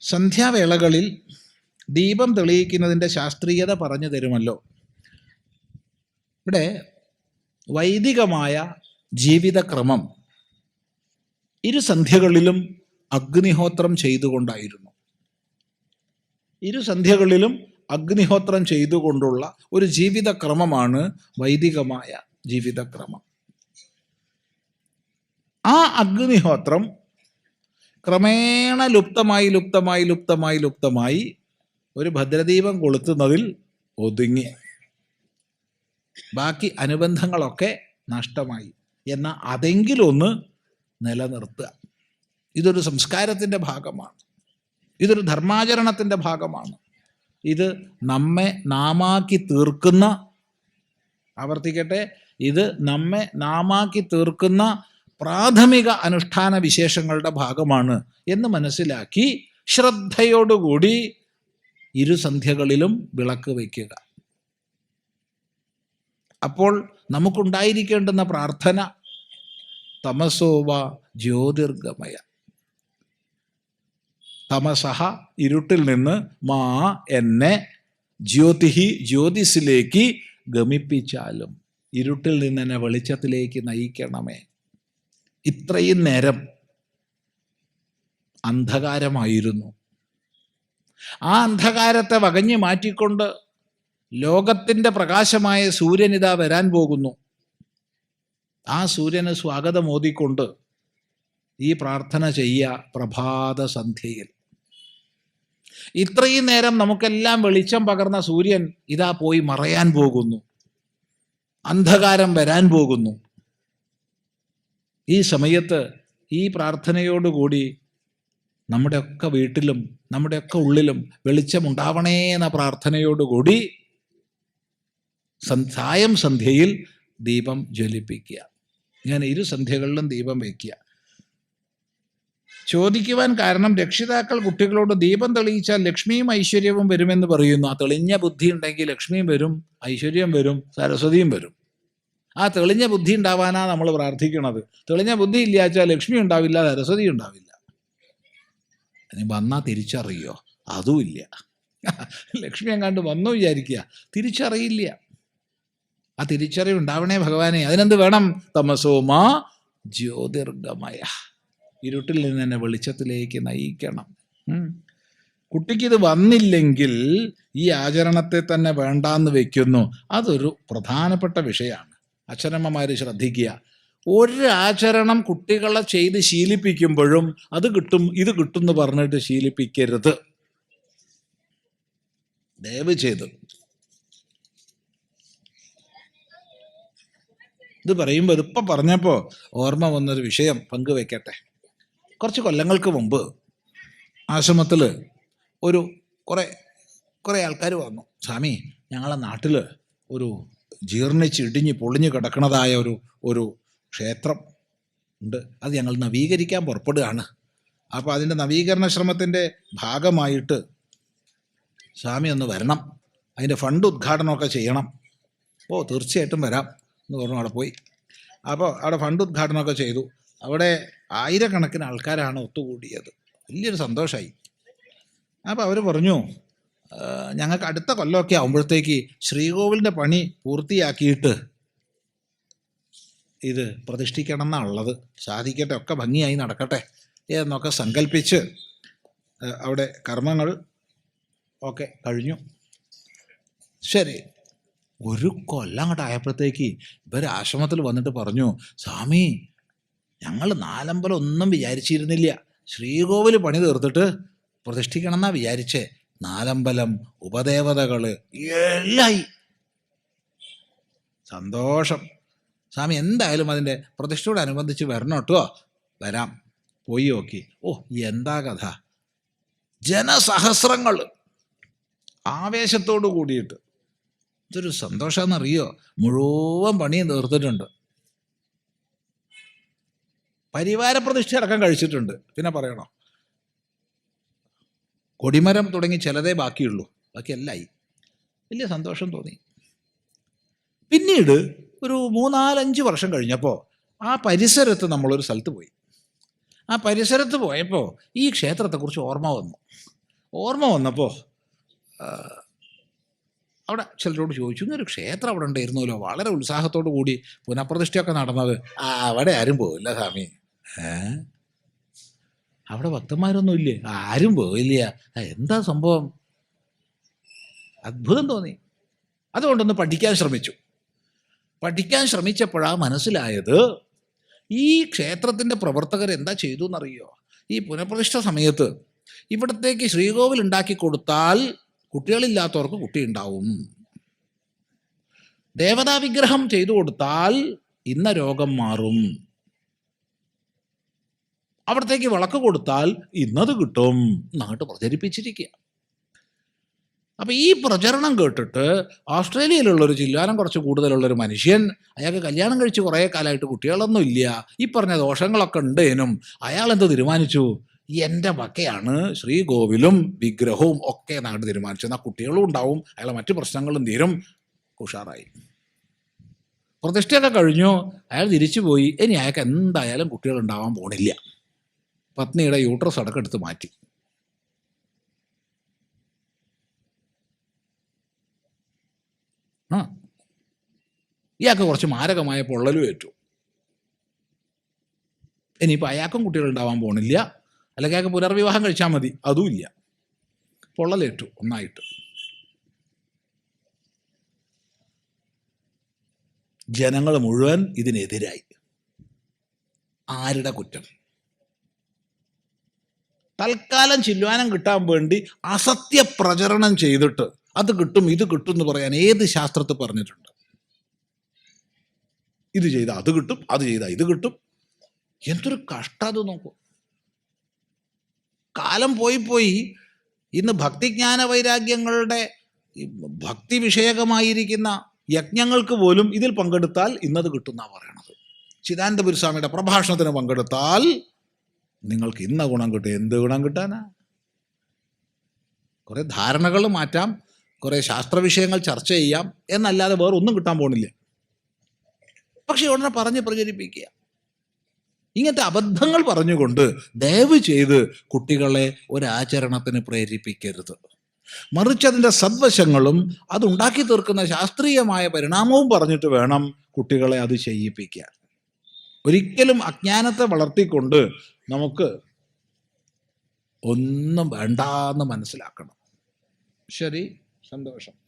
സന്ധ്യാവേളകളിൽ ദീപം തെളിയിക്കുന്നതിന്റെ ശാസ്ത്രീയത പറഞ്ഞു തരുമല്ലോ. ഇവിടെ വൈദികമായ ജീവിതക്രമം ഇരു സന്ധ്യകളിലും അഗ്നിഹോത്രം ചെയ്തുകൊണ്ടായിരുന്നു. ഇരു സന്ധ്യകളിലും അഗ്നിഹോത്രം ചെയ്തുകൊണ്ടുള്ള ഒരു ജീവിതക്രമമാണ് വൈദികമായ ജീവിതക്രമം. ആ അഗ്നിഹോത്രം ക്രമേണ ലുപ്തമായി ലുപ്തമായി ലുപ്തമായി ലുപ്തമായി ഒരു ഭദ്രദീപം കൊളുത്തുന്നതിൽ ഒതുങ്ങി. ബാക്കി അനുബന്ധങ്ങളൊക്കെ നഷ്ടമായി എന്ന അതെങ്കിലൊന്ന് നിലനിർത്തുക. ഇതൊരു സംസ്കാരത്തിന്റെ ഭാഗമാണ്. ഇതൊരു ധർമാചരണത്തിന്റെ ഭാഗമാണ്. ഇത് നമ്മെ നാമാക്കി തീർക്കുന്ന ആവർത്തിക്കട്ടെ ഇത് നമ്മെ നാമാക്കി തീർക്കുന്ന പ്രാഥമിക അനുഷ്ഠാന വിശേഷങ്ങളുടെ ഭാഗമാണ് എന്ന് മനസ്സിലാക്കി ശ്രദ്ധയോടുകൂടി ഇരുസന്ധ്യകളിലും വിളക്ക് വയ്ക്കുക. അപ്പോൾ നമുക്കുണ്ടായിരിക്കേണ്ടുന്ന പ്രാർത്ഥന തമസോവ ജ്യോതിർഗമയ. തമസഹ ഇരുട്ടിൽ നിന്ന് മാ എന്നെ ജ്യോതിഹി ജ്യോതിസിലേക്ക് ഗമിപ്പിച്ചാലും ഇരുട്ടിൽ നിന്ന് എന്നെ വെളിച്ചത്തിലേക്ക് നയിക്കണമേ. ഇത്രയും നേരം അന്ധകാരമായിരുന്നു. ആ അന്ധകാരത്തെ വകഞ്ഞു മാറ്റിക്കൊണ്ട് ലോകത്തിന്റെ പ്രകാശമായ സൂര്യനിതാ വരാൻ പോകുന്നു. ആ സൂര്യന് സ്വാഗതം ഓതിക്കൊണ്ട് ഈ പ്രാർത്ഥന ചെയ്യുക പ്രഭാത സന്ധ്യയിൽ. ഇത്രയും നേരം നമുക്കെല്ലാം വെളിച്ചം പകർന്ന സൂര്യൻ ഇതാ പോയി മറയാൻ പോകുന്നു. അന്ധകാരം വരാൻ പോകുന്നു. ഈ സമയത്ത് ഈ പ്രാർത്ഥനയോടുകൂടി നമ്മുടെയൊക്കെ വീട്ടിലും നമ്മുടെയൊക്കെ ഉള്ളിലും വെളിച്ചമുണ്ടാവണേ എന്ന പ്രാർത്ഥനയോടുകൂടി സായം സന്ധ്യയിൽ ദീപം ജ്വലിപ്പിക്കുക. ഞാൻ ഇരു സന്ധ്യകളിലും ദീപം വയ്ക്കുക ചോദിക്കുവാൻ കാരണം രക്ഷിതാക്കൾ കുട്ടികളോട് ദീപം തെളിയിച്ചാൽ ലക്ഷ്മിയും ഐശ്വര്യവും വരുമെന്ന് പറയുന്നു. ആ തെളിഞ്ഞ ബുദ്ധി ഉണ്ടെങ്കിൽ ലക്ഷ്മിയും വരും ഐശ്വര്യം വരും സരസ്വതിയും വരും. ആ തെളിഞ്ഞ ബുദ്ധി ഉണ്ടാവാനാണ് നമ്മൾ പ്രാർത്ഥിക്കുന്നത് തെളിഞ്ഞ ബുദ്ധി ഇല്ലാച്ചാൽ ലക്ഷ്മി ഉണ്ടാവില്ല സരസ്വതി ഉണ്ടാവില്ല. ഇനി വന്നാൽ തിരിച്ചറിയോ? അതുമില്ല ലക്ഷ്മി എങ്ങാണ്ട് വന്നു വിചാരിക്കുക. തിരിച്ചറിയില്ല. ആ തിരിച്ചറിവ് ഉണ്ടാവണേ ഭഗവാനെ. അതിനെന്ത് വേണം? തമസോമാ ജ്യോതിർഗമയ. ഇരുട്ടിൽ നിന്ന് തന്നെ വെളിച്ചത്തിലേക്ക് നയിക്കണം. കുട്ടിക്കിത് വന്നില്ലെങ്കിൽ ഈ ആചരണത്തെ തന്നെ വേണ്ടാന്ന് വെക്കുന്നു. അതൊരു പ്രധാനപ്പെട്ട വിഷയമാണ് അച്ഛനമ്മമാർ ശ്രദ്ധിക്കുക. ഒരു ആചരണം കുട്ടികളെ ചെയ്ത് ശീലിപ്പിക്കുമ്പോഴും അത് കിട്ടും ഇത് കിട്ടും എന്ന് പറഞ്ഞിട്ട് ശീലിപ്പിക്കരുത്. ദയവ് ചെയ്ത്. ഇത് പറയുമ്പോൾ ഇതിപ്പോൾ പറഞ്ഞപ്പോൾ ഓർമ്മ വന്നൊരു വിഷയം പങ്കുവെക്കട്ടെ. കുറച്ച് കൊല്ലങ്ങൾക്ക് മുമ്പ് ആശ്രമത്തിൽ ഒരു കുറേ കുറേ ആൾക്കാർ വന്നു. സ്വാമി ഞങ്ങളെ നാട്ടിൽ ഒരു ജീർണിച്ച് ഇടിഞ്ഞ് പൊളിഞ്ഞ് കിടക്കുന്നതായ ഒരു ഒരു ക്ഷേത്രം ഉണ്ട്. അത് ഞങ്ങൾ നവീകരിക്കാൻ പുറപ്പെടുകയാണ്. അപ്പോൾ അതിന്റെ നവീകരണ ശ്രമത്തിന്റെ ഭാഗമായിട്ട് സ്വാമി ഒന്ന് വരണം. അതിന്റെ ഫണ്ട് ഉദ്ഘാടനമൊക്കെ ചെയ്യണം. ഓ തീർച്ചയായിട്ടും വരാം എന്ന് പറഞ്ഞു അവിടെ പോയി. അപ്പോൾ അവിടെ ഫണ്ട് ഉദ്ഘാടനമൊക്കെ ചെയ്തു. അവിടെ ആയിരക്കണക്കിന് ആൾക്കാരാണ് ഒത്തുകൂടിയത്. വലിയൊരു സന്തോഷമായി അപ്പോൾ അവർ പറഞ്ഞു "ആ, ഞങ്ങൾക്ക് അടുത്ത കൊല്ലമൊക്കെ ആകുമ്പോഴത്തേക്ക് ശ്രീകോവിലിന്റെ പണി പൂർത്തിയാക്കിയിട്ട് ഇത് പ്രതിഷ്ഠിക്കണം എന്നുള്ളത് സാധിക്കട്ടെ ഒക്കെ ഭംഗിയായി നടക്കട്ടെ എന്നൊക്കെ സങ്കല്പിച്ച് അവിടെ കർമ്മങ്ങൾ ഒക്കെ കഴിഞ്ഞു. ശരി ഒരു കൊല്ലം അങ്ങോട്ട് ആയപ്പോഴത്തേക്ക് ഇവർ ആശ്രമത്തിൽ വന്നിട്ട് പറഞ്ഞു സ്വാമി ഞങ്ങൾ നാലമ്പലം ഒന്നും വിചാരിച്ചിരുന്നില്ല. ശ്രീകോവിൽ പണി തീർത്തിട്ട് പ്രതിഷ്ഠിക്കണം എന്നാണ് വിചാരിച്ചേ. നാലമ്പലം ഉപദേവതകൾ എല്ലായി. സന്തോഷം. സ്വാമി എന്തായാലും അതിന്റെ പ്രതിഷ്ഠയോടനുബന്ധിച്ച് വരണം കേട്ടോ. വരാം. പോയി നോക്കി. ഓ എന്താ കഥ? ജനസഹസ്രങ്ങൾ ആവേശത്തോട് കൂടിയിട്ട്. ഇതൊരു സന്തോഷമെന്നറിയോ മുഴുവൻ പണിയും തീർത്തിട്ടുണ്ട്. പരിവാര പ്രതിഷ്ഠ അടക്കം കഴിച്ചിട്ടുണ്ട്. പിന്നെ പറയണോ? കൊടിമരം തുടങ്ങി ചിലതേ ബാക്കിയുള്ളൂ. ബാക്കി എല്ലായി. വലിയ സന്തോഷം തോന്നി. പിന്നീട് ഒരു മൂന്നാലഞ്ച് വർഷം കഴിഞ്ഞപ്പോൾ ആ പരിസരത്ത് നമ്മളൊരു സ്ഥലത്ത് പോയി. ആ പരിസരത്ത് പോയപ്പോൾ ഈ ക്ഷേത്രത്തെക്കുറിച്ച് ഓർമ്മ വന്നു. ഓർമ്മ വന്നപ്പോൾ അവിടെ ചിലരോട് ചോദിച്ചു ഇങ്ങനൊരു ക്ഷേത്രം അവിടെ ഉണ്ടായിരുന്നല്ലോ. വളരെ ഉത്സാഹത്തോടു കൂടി പുനഃപ്രതിഷ്ഠയൊക്കെ നടന്നത്. അവിടെ ആരും പോവില്ല സ്വാമി. ഏ? അവിടെ ഭക്തന്മാരൊന്നും ഇല്ലേ? ആരും പോയില്ല. എന്താ സംഭവം? അത്ഭുതം തോന്നി. അതുകൊണ്ടൊന്ന് പഠിക്കാൻ ശ്രമിച്ചു. പഠിക്കാൻ ശ്രമിച്ചപ്പോഴാണ് മനസ്സിലായത് ഈ ക്ഷേത്രത്തിന്റെ പ്രവർത്തകർ എന്താ ചെയ്തു എന്നറിയോ ഈ പുനഃപ്രതിഷ്ഠ സമയത്ത് ഇവിടത്തേക്ക് ശ്രീകോവിൽ ഉണ്ടാക്കി കൊടുത്താൽ കുട്ടികളില്ലാത്തവർക്ക് കുട്ടി ഉണ്ടാവും ദേവതാ വിഗ്രഹം ചെയ്തു കൊടുത്താൽ ഇന്ന രോഗം മാറും. അവിടത്തേക്ക് വിളക്ക് കൊടുത്താൽ ഇന്നത് കിട്ടും. നാട്ട് പ്രചരിപ്പിച്ചിരിക്കുക. അപ്പം ഈ പ്രചരണം കേട്ടിട്ട് ഓസ്ട്രേലിയയിലുള്ള ഒരു ചില്ലാനം കുറച്ച് കൂടുതലുള്ള ഒരു മനുഷ്യൻ അയാൾക്ക് കല്യാണം കഴിച്ച് കുറേ കാലമായിട്ട് കുട്ടികളൊന്നും ഇല്ല. ഈ പറഞ്ഞ ദോഷങ്ങളൊക്കെ ഉണ്ട് ഉണ്ടേനും അയാൾ എന്ത് തീരുമാനിച്ചു? എന്റെ വക്കയാണ് ശ്രീകോവിലും വിഗ്രഹവും ഒക്കെ എന്നാണ് തീരുമാനിച്ചു എന്നാൽ കുട്ടികളും ഉണ്ടാവും അയാളെ മറ്റു പ്രശ്നങ്ങളും തീരും. ഉഷാറായി. പ്രതിഷ്ഠയൊക്കെ കഴിഞ്ഞു. അയാൾ തിരിച്ചു പോയി ഇനി അയാൾക്ക് എന്തായാലും കുട്ടികൾ ഉണ്ടാവാൻ പോണില്ല. പത്നിയുടെ യൂട്രസ് അടക്കം എടുത്ത് മാറ്റി. ആ. ഇയാൾക്ക് കുറച്ച് മാരകമായ പൊള്ളലും ഏറ്റു. ഇനിയിപ്പോൾ അയാൾക്കും കുട്ടികൾ ഉണ്ടാവാൻ പോണില്ല. അല്ലെങ്കിൽ അയാൾക്ക് പുനർവിവാഹം കഴിച്ചാൽ മതി. അതും ഇല്ല. പൊള്ളലേറ്റു ഒന്നായിട്ട്. ജനങ്ങൾ മുഴുവൻ ഇതിനെതിരായി. ആരുടെ കുറ്റം? തൽക്കാലം ചില്വാനം കിട്ടാൻ വേണ്ടി അസത്യ പ്രചരണം ചെയ്തിട്ട് അത് കിട്ടും ഇത് കിട്ടും എന്ന് പറയാൻ ഏത് ശാസ്ത്രത്തിൽ പറഞ്ഞിട്ടുണ്ട്? ഇത് ചെയ്ത അത് കിട്ടും അത് ചെയ്ത ഇത് കിട്ടും. എന്തൊരു കഷ്ടം അത് നോക്കൂ. കാലം പോയി പോയി ഇന്ന് ഭക്തിജ്ഞാന വൈരാഗ്യങ്ങളുടെ ഭക്തി വിഷയകമായിരിക്കുന്ന യജ്ഞങ്ങൾക്ക് പോലും ഇതിൽ പങ്കെടുത്താൽ ഇന്നത് കിട്ടുന്ന പറയണത്. ചിദാനന്ദപുരസ്വാമിയുടെ പ്രഭാഷണത്തിന് പങ്കെടുത്താൽ നിങ്ങൾക്ക് ഇന്ന ഗുണം കിട്ടും എന്ത് ഗുണം കിട്ടാനാ? കുറെ ധാരണകൾ മാറ്റാം കുറേ ശാസ്ത്ര വിഷയങ്ങൾ ചർച്ച ചെയ്യാം എന്നല്ലാതെ വേറെ ഒന്നും കിട്ടാൻ പോണില്ല. പക്ഷെ ഉടനെ പറഞ്ഞ് പ്രചരിപ്പിക്കുക. ഇങ്ങനത്തെ അബദ്ധങ്ങൾ പറഞ്ഞുകൊണ്ട് ദയവ് ചെയ്ത് കുട്ടികളെ ഒരാചരണത്തിന് പ്രേരിപ്പിക്കരുത്. മറിച്ച് അതിന്റെ സദ്വശങ്ങളും അതുണ്ടാക്കി തീർക്കുന്ന ശാസ്ത്രീയമായ പരിണാമവും പറഞ്ഞിട്ട് വേണം കുട്ടികളെ അത് ചെയ്യിപ്പിക്കാൻ. ഒരിക്കലും അജ്ഞാനത്തെ വളർത്തിക്കൊണ്ട് നമുക്ക് ഒന്നും വേണ്ടാന്ന് മനസ്സിലാക്കണം. ശരി? സന്തോഷം.